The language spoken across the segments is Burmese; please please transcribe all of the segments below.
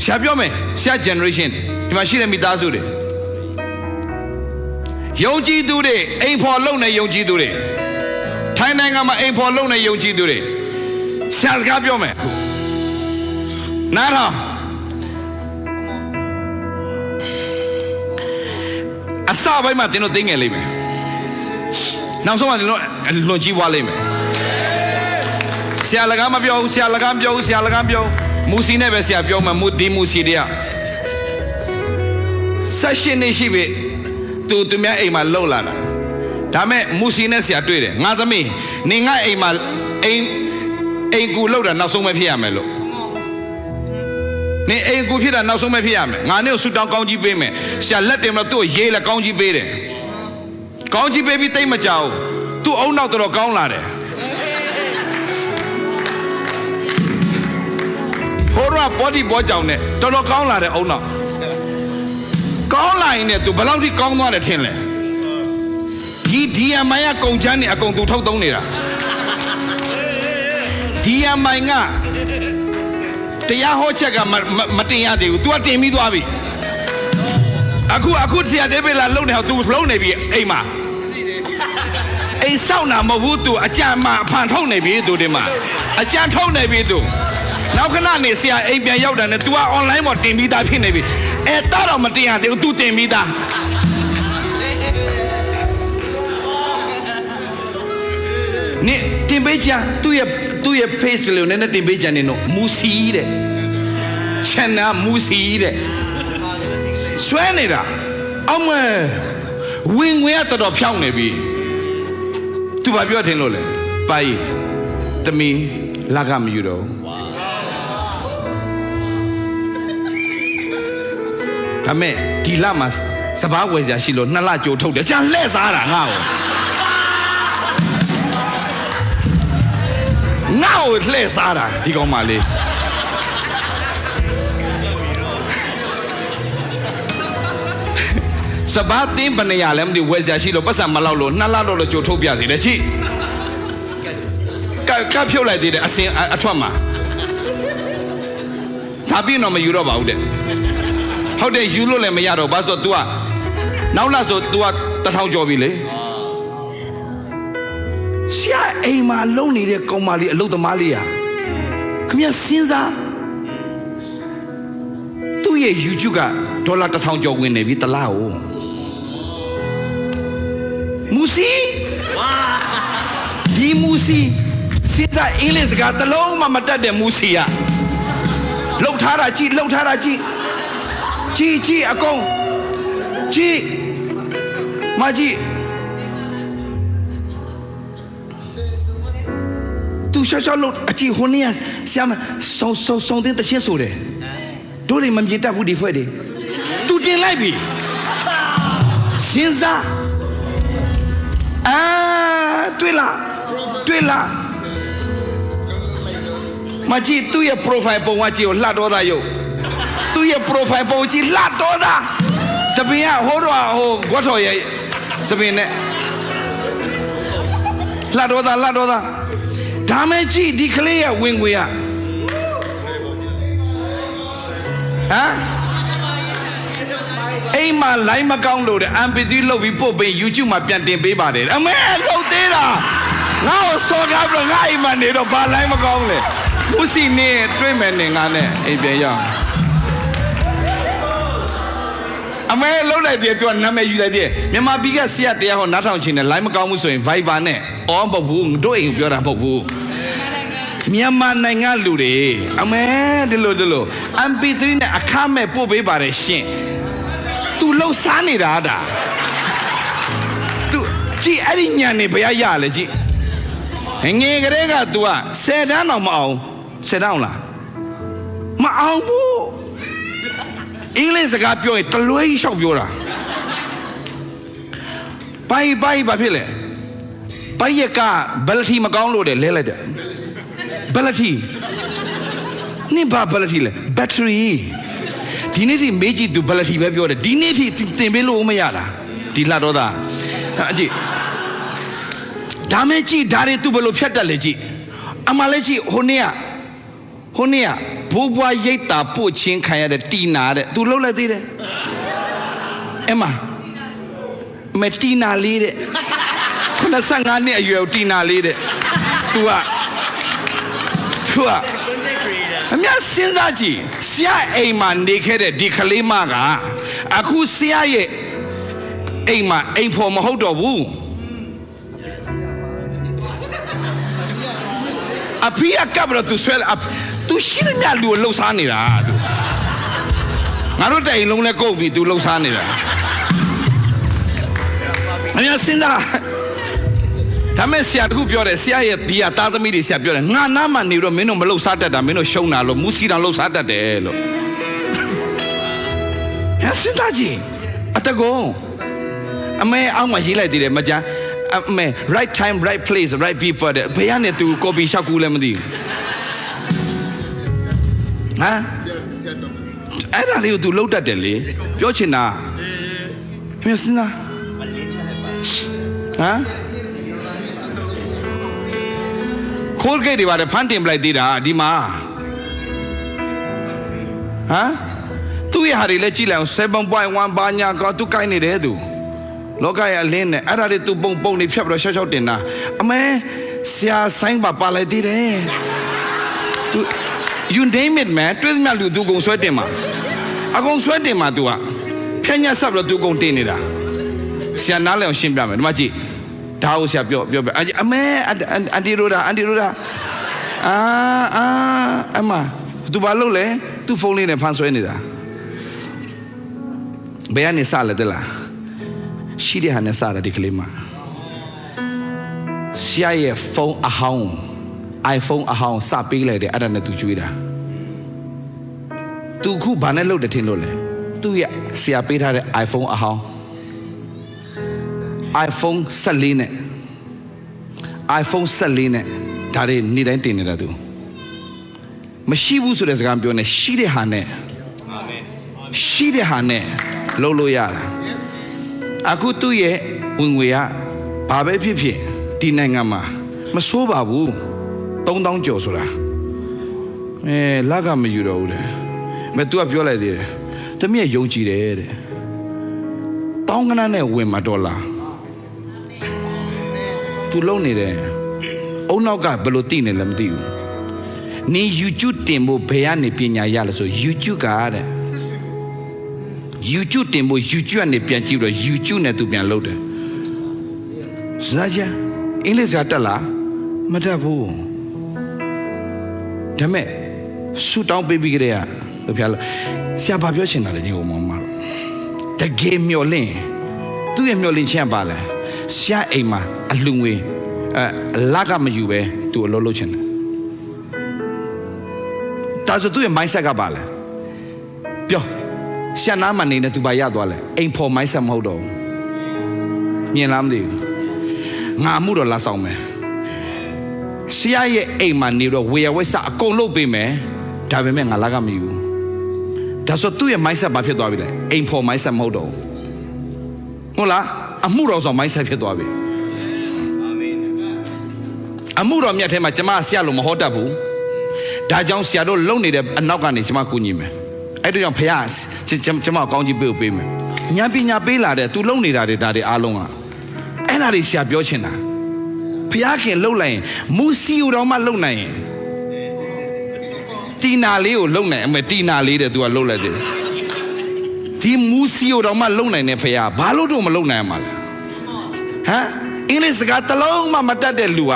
ဆရာပြောမယ်ဆရာ generation ဒီမှာရှိတဲ့မိသားစုတွေယုံကြည်သူတွေအိမ်ဖော်လုံနေယုံကြည်သူတွေထိုင်းနိုင်ငံမှာအိမ်ဖော်လုံနေယုံကြည်သူတွေဆရာစကားပြောမယ်နားထောင်အစပိုင်းမှာတင်တို့သိငယ်လိမ့်မယ်နောက်ဆုံးမှာတင်တို့လွန်ကြီးပွားလိမ့်မယ်ဆရာလကားမပြောဘူးဆရာလကားမပြောဘူးဆရာလကားမပြောဘူး မူစီနဲ့ပဲဆရာပြောမှာမူဒီမူစီတွေကဆက်ရှင်နေရှိပြီသူသူများအိမ်မှာလှုပ်လာတာဒါမဲ့မူစီနဲ့ဆရာတွေ့တယ်ငါသမီးနေငါအိမ်မှာအိမ်အိမ်ကူလှုပ်တာနောက်ဆုံးပဲဖြစ်ရမယ်လို့နေအိမ်ကိုဖြစ်တာနောက်ဆုံးပဲဖြစ်ရမယ်ငါနဲ့ဆူတောင်းကောင်းကြီးပေးမယ်ဆရာလက်တင်မလို့သူ့ကိုရေးလက်ကောင်းကြီးပေးတယ်ကောင်းကြီးပေးပြီးတိတ်မကြောက်ဘူးသူ့အုံနောက်တော်တော်ကောင်းလာတယ် ဘောဒီဘောကြောင်နဲ့တော်တော်ကောင်းလာတယ်အုံနောက်ကောင်းလာရင်လည်းသူဘယ်လောက်ထိကောင်းသွားတယ်ထင်လဲဒီဒီယမိုင်ကကုံချမ်းနေအကုန်သူထုတ်သုံးနေတာဒီယမိုင်က တရားဟောချက်ကမမမတင်ရသေးဘူး तू ကတင်ပြီးသွားပြီအခုအခုဆရာတေးပေလာလုံနေဟော तू လုံနေပြီအိမ်မှာအိမ်ဆောက်တာမဟုတ်ဘူး तू အကြံမှာအဖန်ထုတ်နေပြီ तू ဒီမှာအကြံထုတ်နေပြီ तू နောက်ခဏနေဆရာအိမ်ပြန်ရောက်တာနဲ့ तू က online ပေါ်တင်ပြီးသားဖြစ်နေပြီအဲတော့တော့မတင်ရသေးဘူး तू တင်ပြီးသားနေတင်ပေးချာသူ့ရဲ့သူ့ရဲ့ face လေးကိုနည်းနည်းတင်ပေးချာနေတော့မူစီတဲ့ချန်နာမူစီတဲ့ဆွဲနေတာအမဝင်ဝင်ကတော်တော်ဖြောင်းနေပြီသူဘာပြောတင်လို့လဲပါရီတမီလက်ကမယူတော့ ဒါမဲ့ဒီလမှာစပားဝယ်စရာရှိလို့နှစ်လကြိုထုတ်တယ်ကြံလှဲ့စားတာငါ့ကိုငါ့ကိုလှဲ့စားတာဒီကောင်မလေးစပားတင်းဘယ်နေရလဲမသိဘူးဝယ်စရာရှိလို့ပတ်စံမလောက်လို့နှစ်လတော့လို့ကြိုထုတ်ပြစီတယ်ချိကကပ်ဖြုတ်လိုက်သေးတယ်အစင်အအထွက်မှာဒါပြင်းတော့မယူတော့ပါဘူးတဲ့ ဟုတ်တယ်ယူလို့လည်းမရတော့ဘာဆို तू ကနောက်လာဆို तू ကတထောင်ကျော်ပြီလေဆရာအိမ်မှာလုံနေတဲ့ကောင်မလေးအလုတ်သမားလေးဟာခင်ဗျစဉ်းစားသူ့ရဲ့ YouTube ကဒေါ်လာတစ်ထောင်ကျော်ဝင်နေပြီတလား哦မူစီဒီမူစီစဉ်းစားအင်္ဂလိပ်စကားတလုံးမှမတတ်တဲ့မူစီကလှုပ်ထားတာကြည့်လှုပ်ထားတာကြည့် ကြည့်ကြည့်အကုန်ကြည့်မကြည့်သူရှောက်ရှောက်လို့အကြည့်ဟိုနေ့ကဆရာမဆောင်းဆောင်းဆောင်းတဲ့တချင်းဆိုတယ်တို့တွေမမြင်တတ်ဘူးဒီဖွဲ့တွေသူတင်လိုက်ပြီစဉ်းစားအာတွေ့လားတွေ့လားမကြည့်သူ့ရဲ့ profile ပုံကကြည့်ကိုလှတော့တာယုတ် သူ့ရဲ့ profile ပုံကြည့်လှတော့တာစပင်ကဟိုတော့ဟို gwat တော်ရဲ့စပင်နဲ့လှတော့တာလှတော့တာဒါမဲ့ကြည့်ဒီကလေးရဲ့ဝင်ငွေကဟမ်အိမ်မှာ line မကောင်းလို့တဲ့ MP3 လုတ်ပြီးပို့ပေး YouTube မှာပြန်တင်ပေးပါတယ်အမေလုတ်သေးတာငါ့ကိုစော်ကားပြီးတော့ငါအိမ်မှာနေတော့ဘာ line မကောင်းလဲမှုစီနေတွေ့မယ်နေငါနဲ့အိမ်ပြန်ရောက် အမဲလှုပ်လိုက်သေးသူကနာမည်ယူလိုက်သေးမြန်မာပြည်ကဆရာတရားဟောနားထောင်ချင်တယ် line မကောင်းဘူးဆိုရင် Viber နဲ့အော်မဟုတ်ဘူးတို့အိမ်ကိုပြောတာမဟုတ်ဘူးမြန်မာနိုင်ငံလူတွေအမဲဒီလိုဒီလို MP3 နဲ့အခမဲ့ပို့ပေးပါတယ်ရှင်သူလှုပ်ရှားနေတာဒါသူကြည်အဲ့ဒီညံနေဘုရားရလေကြည်ငယ်ကလေးက तू က10တန်းတော့မအောင်10တန်းလားမအောင်ဘူး အင်္ဂလိပ်စကားပြောရင်တလွဲကြီးလျှောက်ပြောတာဘိုင်ဘိုင်ဘာဖြစ်လဲဘိုင်ရကဘယ်လတီမကောင်းလို့တယ်လဲလိုက်တယ်ဘယ်လတီနင်ဘာဘယ်လတီလဲဘက်ထရီဒီနေ့ထိမေးကြည့်သူဘယ်လတီပဲပြောတယ်ဒီနေ့ထိတင်ပေးလို့မရတာဒီလှတော့တာအကြည့်ဒါမဲ့ကြည့်ဒါတွေသူဘယ်လိုဖြတ်တက်လဲကြည့်အမလည်းကြည့်ဟိုနေ့ကဟိုနေ့က ဘိုးဘွားရိတ်တာပို့ချင်းခံရတဲ့တီနာတဲ့သူလှုပ်လိုက်သေးတယ်အမမတီနာလေးတဲ့95နှစ်အရွယ်တီနာလေးတဲ့ तू က तू ကအမြစဉ်းစားကြည့်ဆရာအိမ်မှာနေခဲ့တဲ့ဒီကလေးမကအခုဆရာရဲ့အိမ်မှာအိမ်ဖော်မဟုတ်တော့ဘူးအဖေကကပ်ရတူဆွဲအ ဖသူရှိသမျှလူကိုလှုပ်ရှားနေတာသူငါတို့တိုင်လုံးလဲကုန်ပြီသူလှုပ်ရှားနေတာအမြစဉ်းစားဒါမဲ့ဆရာတခုပြောတယ်ဆရာရဲ့ဒီဟာသားသမီးတွေဆရာပြောတယ်ငါနားမှနေတော့မင်းတို့မလှုပ်ရှားတတ်တာမင်းတို့ရှုံးတာလို့မူစီတောင်လှုပ်ရှားတတ်တယ်လို့ဟဲ့စဉ်းစားကြည့်အတကုံအမေအောက်မှာရေးလိုက်သေးတယ်မကြမ်းအမေ right time right place right people တဲ့ဘယ်ကနေသူ copy ရှောက်ကူးလဲမသိဘူး ဟမ်အဲ့ဒါလေးကို तू လှုပ်တတ်တယ်လေပြောချင်တာဟဲ့စဉ်းစားဟမ်ခိုးဂိတ်တွေပါတယ်ဖမ်းတင်ပလိုက်သေးတာဒီမှာဟမ်သူ့ရဟာတွေလည်းကြည့်လိုက်အောင်7.1ဘာညာကောသူကိုင်းနေတယ်သူလောကရဲ့အလင်းနဲ့အဲ့ဒါတွေသူပုံပုံနေဖြတ်ပြီးတော့ရှောက်ရှောက်တင်တာအမဲဆရာဆိုင်ပါပါလိုက်သေးတယ်သူ you name it man တွေးသမျှလူသူအကုန်ဆွဲတင်မှာအကုန်ဆွဲတင်မှာ तू ကဖျက်ညက်ဆက်ပြီးတော့ तू အကုန်တင်နေတာဆရာနားလည်အောင်ရှင်းပြမယ်ဒီမှာကြည့်ဒါကိုဆရာပြောပြောပြအမဲအန်တီရိုဒါအန်တီရိုဒါအာအာအမသူဘာလုပ်လဲသူ့ဖုန်းလေးနဲ့ဖန်ဆွဲနေတာဘယ်ကနေစလဲတလားရှိတဲ့ဟာနဲ့စတာဒီကလေးမှာဆရာရဲ့ဖုန်းအဟောင်း iPhone အဟောင်းစပေးလိုက်တယ်အဲ့ဒါနဲ့သူကြွေးတာသူခုဘာနဲ့လုပ်တယ်ထင်လို့လဲသူ့ရဲ့ဆရာပေးထားတဲ့ iPhone အဟောင်း iPhone 14နဲ့ iPhone 14နဲ့ဒါတွေနေ့တိုင်းတင်နေတာသူမရှိဘူးဆိုတဲ့စကားပြောနေရှိတဲ့ဟာနဲ့အာမင်ရှိတဲ့ဟာနဲ့လုပ်လို့ရတယ်အခုသူ့ရဲ့ဝင်ငွေကဘာပဲဖြစ်ဖြစ်ဒီနိုင်ငံမှာမဆိုးပါဘူး 3000ကျော်ဆိုတာအဲလက်ကမယူတော့ဘူးတဲ့မသူကပြောလိုက်သေးတယ်တမီးကယုံကြည်တယ်တဲ့တောင်းကနန်းနဲ့ဝင်မှာဒေါ်လာသူလုံနေတယ်အုံနောက်ကဘယ်လိုတည်နေလဲမသိဘူးနင် YouTube တင်ဖို့ဘယ်ကနေပညာရလဲဆို YouTube ကတဲ့ YouTube တင်ဖို့ YouTube ကနေပြန်ကြည့်ပြီးတော့ YouTube နဲ့သူပြန်လုပ်တယ်စနာချာအင်္ဂလိပ်စာတက်လားမတက်ဘူး ဒါမဲ့ဆူတောင်းပေးပြီးကြတဲ့လို့ဖျားလို့ဆရာဘာပြောချင်တာလဲညီကောင်မမတကယ်မျောလင့်သူ့ရဲ့မျောလင့်ခြင်းကပါလဲဆရာအိမ်မှာအလှငွေအဲလကမယူပဲသူ့အလုပ်လုပ်ချင်တယ်ဒါဆိုသူ့ရဲ့ mindset ကပါလဲပြောရှန်နာမနေနဲ့သူပါရသွားလဲအိမ်ဖော် mindset မဟုတ်တော့ဘူးမြင်လားမသိဘူးငါမှုတော့လာဆောင်မယ် ဆရာရဲ့အိမ်မှာနေတော့ဝေယဝိဆအကုန်လုပ်ပေးမယ်ဒါပေမဲ့ငါလာကမယူဒါဆိုသူ့ရဲ့ mindset ဘာဖြစ်သွားပြီလဲအိမ်ဖော် mindset မဟုတ်တော့ဘူးဟုတ်လားအမှုတော်ဆောင် mindset ဖြစ်သွားပြီအမှုတော်မြတ်ထဲမှာကျမဆရာလို့မဟောတတ်ဘူးဒါကြောင့်ဆရာတို့လုံနေတဲ့အနောက်ကနေကျမကူညီမယ်အဲ့ဒါကြောင့်ဖះကျမကောင်းကြီးပေးပေးမယ်ဉာဏ်ပညာပေးလာတဲ့ तू လုံနေတာတွေဒါတွေအားလုံးကအဲ့ဒါတွေဆရာပြောချင်တာ ဖះခင်လှုပ်လိုက်ရင်မူစီဦးတော်မှလှုပ်နိုင်ရင်တီနာလေးကိုလှုပ်နိုင်အမေတီနာလေးတဲ့ तू ကလှုပ်လိုက်တယ်ဒီမူစီဦးတော်မှလှုပ်နိုင်တဲ့ဖះဘာလို့တော့မလှုပ်နိုင်မှာလဲဟမ်အင်္ဂလိပ်စကားတစ်လုံးမှမတတ်တဲ့လူက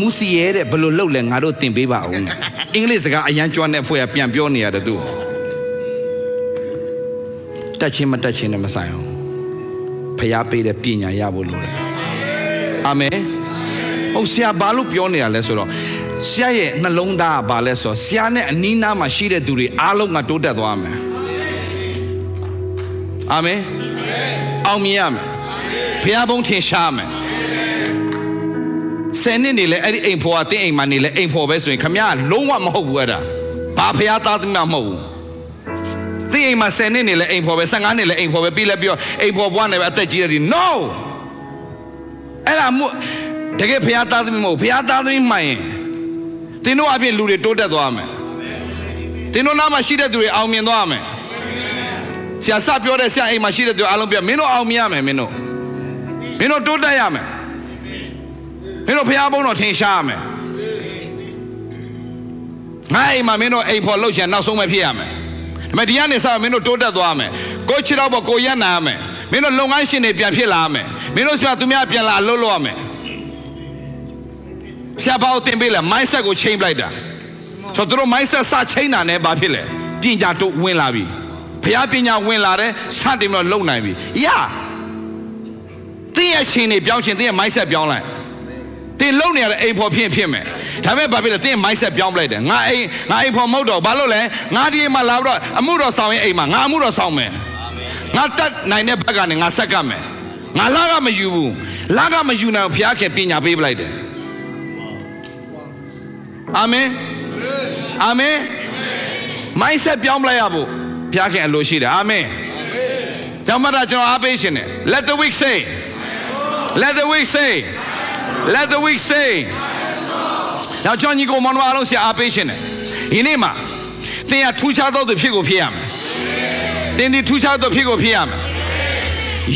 မူစီရဲတဲ့ဘယ်လိုလှုပ်လဲငါတို့သင်ပေးပါဦးအင်္ဂလိပ်စကားအရန်ကျွမ်းတဲ့ဖွဲ့ကပြန်ပြောနေရတယ်သူတက်ချင်းမတက်ချင်းနဲ့မဆိုင်အောင်ဖျားပေးတဲ့ပညာရဖို့လိုတယ် အာမင်ဟုတ်ဆရာဘာလို့ပြောနေတာလဲဆိုတော့ဆရာရဲ့နှလုံးသားကဘာလဲဆိုတော့ဆရာနဲ့အနီးနားမှာရှိတဲ့သူတွေအားလုံးကတိုးတက်သွားမယ်အာမင်အောင်မြင်ရမယ်ဖျားဘုံထင်ရှားမယ်ဆယ်နှစ်နေလဲအဲ့ဒီအိမ်ဖော်ကတင်းအိမ်မှာနေလဲအိမ်ဖော်ပဲဆိုရင်ခမရလုံးဝမဟုတ်ဘူးအဲ့ဒါဘာဖျားသားသမီးမဟုတ်ဘူးတင်းအိမ်မှာဆယ်နှစ်နေလဲအိမ်ဖော်ပဲ15နှစ်လဲအိမ်ဖော်ပဲပြီးလဲပြီးတော့အိမ်ဖော်ဘွားနေပဲအသက်ကြီးတယ် no အဲ့ဒါမို့တကယ်ဖျားသားသမီးမဟုတ်ဖျားသားသမီးမှန်ရင်သင်တို့အပြင်လူတွေတိုးတက်သွားမယ်သင်တို့နားမှာရှိတဲ့သူတွေအောင်မြင်သွားမယ်ဆရာစပြောတဲ့ဆရာအိမ်မှာရှိတဲ့သူအားလုံးပြမင်းတို့အောင်မြင်ရမယ်မင်းတို့မင်းတို့တိုးတက်ရမယ်မင်းတို့ဖျားဘုံတော်ထင်ရှားရမယ်ငါအိမ်မှာမင်းတို့အိမ်ဖော်လှုပ်ရှားနောက်ဆုံးပဲဖြစ်ရမယ်ဒါပေမဲ့ဒီကနေစမင်းတို့တိုးတက်သွားမယ်ကိုချစ်တော့ဘောကိုရက်နာရမယ် မင်းတို့လုပ်ငန်းရှင်တွေပြန်ဖြစ်လာရမယ်မင်းတို့ဆရာသူများပြန်လာအလုပ်လုပ်ရမယ်ဆရာဘာကိုတင်ပေးလဲ mindset ကို change လိုက်တာဆိုတော့သူတို့ mindset စ change တာနဲ့ဘာဖြစ်လဲပညာတို့ဝင်လာပြီဘုရားပညာဝင်လာတယ်စတင်ပြီးတော့လုံနိုင်ပြီရတင်းရဲ့ရှင်နေပြောင်းရှင်တင်းရဲ့ mindset ပြောင်းလိုက်တင်းလုံနေရတဲ့အိမ်ဖော်ဖြစ်ဖြစ်မယ်ဒါပေမဲ့ဘာဖြစ်လဲတင်းရဲ့ mindset ပြောင်းပလိုက်တယ်ငါအိမ်ငါအိမ်ဖော်မဟုတ်တော့ဘာလို့လဲငါဒီအိမ်မှာလာပြီးတော့အမှုတော်ဆောင်ရင်အိမ်မှာငါအမှုတော်ဆောင်မယ် ငါတတ်နိုင်တဲ့ဘက်ကနေငါဆက်ကပ်မယ်ငါလာကမယူဘူးလာကမယူနိုင်ဘူးဘုရားခင်ပညာပေးပလိုက်တယ်အာမင်အာမင် mindset ပြောင်းမလိုက်ရဘူးဘုရားခင်အလိုရှိတယ်အာမင်ကျောင်းမတာကျွန်တော်အားပေးရှင်တယ် let the weak say let the weak say let the weak say နောက်ကျွန်တော်ညီကိုမောင်နှမအားလုံးဆရာအားပေးရှင်တယ်ဒီနေ့မှာတင်ရထူးခြားသောသူဖြစ်ကိုဖြစ်ရမယ် တင်ဒီထူးခြားသောဖြစ်ကိုဖြစ်ရမယ်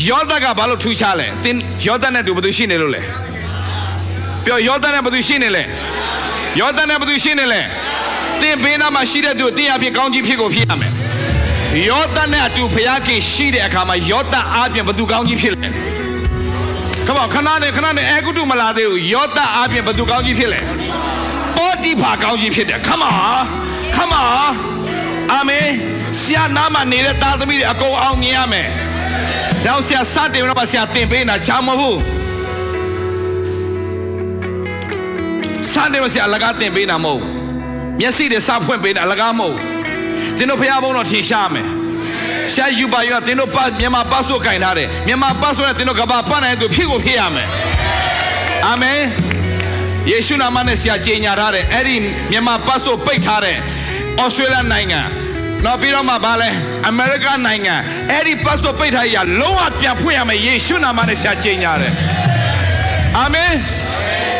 ယောသကဘာလို့ထူးခြားလဲတင်ယောသနဲ့တူဘယ်သူရှိနေလို့လဲပြောယောသနဲ့ဘယ်သူရှိနေလဲယောသနဲ့ဘယ်သူရှိနေလဲသင်ဘေးနားမှာရှိတဲ့သူတင်းအဖြစ်ကောင်းကြီးဖြစ်ကိုဖြစ်ရမယ်ယောသနဲ့အတူဖျားခင်ရှိတဲ့အခါမှာယောသအားဖြင့်ဘယ်သူကောင်းကြီးဖြစ်လဲခမောခဏနဲ့ခဏနဲ့အဲကုတုမလာသေးဘူးယောသအားဖြင့်ဘယ်သူကောင်းကြီးဖြစ်လဲအော်ဒီဖာကောင်းကြီးဖြစ်တယ်ခမောခမော အာမင်ဆရာနားမှာနေတဲ့သားသမီးတွေအကုန်အောင်မြင်ရမယ်တော့ဆရာစတင်တော့ဆရာတင်ပေးနေတာချာမဟုတ်ဘူးစတယ်မစအလကားတင်ပေးတာမဟုတ်ဘူးမျက်စိတွေစဖွင့်ပေးတာအလကားမဟုတ်ဘူးသင်တို့ဖះဘုံတော်ထင်ရှားမယ်ဆရာယူပါယူသင်တို့ပတ်မြန်မာပတ်ဆိုကင်ထားတယ်မြန်မာပတ်ဆိုနဲ့သင်တို့ကဘာပတ်နိုင်သူဖြစ်ကိုဖြစ်ရမယ်အာမင်ယေရှုနာမနဲ့ဆရာကြေညာထားတယ်အဲ့ဒီမြန်မာပတ်ဆိုပိတ်ထားတယ်ဩစတြေးလျနိုင်ငံ နောက်ပြီးတော့မှဗာလဲအမေရိကနိုင်ငံအဲ့ဒီပတ်ဆိုပိတ်ထားရလုံးဝပြန်ဖွင့်ရမယ်ယေရှုနာမနဲ့ဆရာကြေညာတယ်အာမင်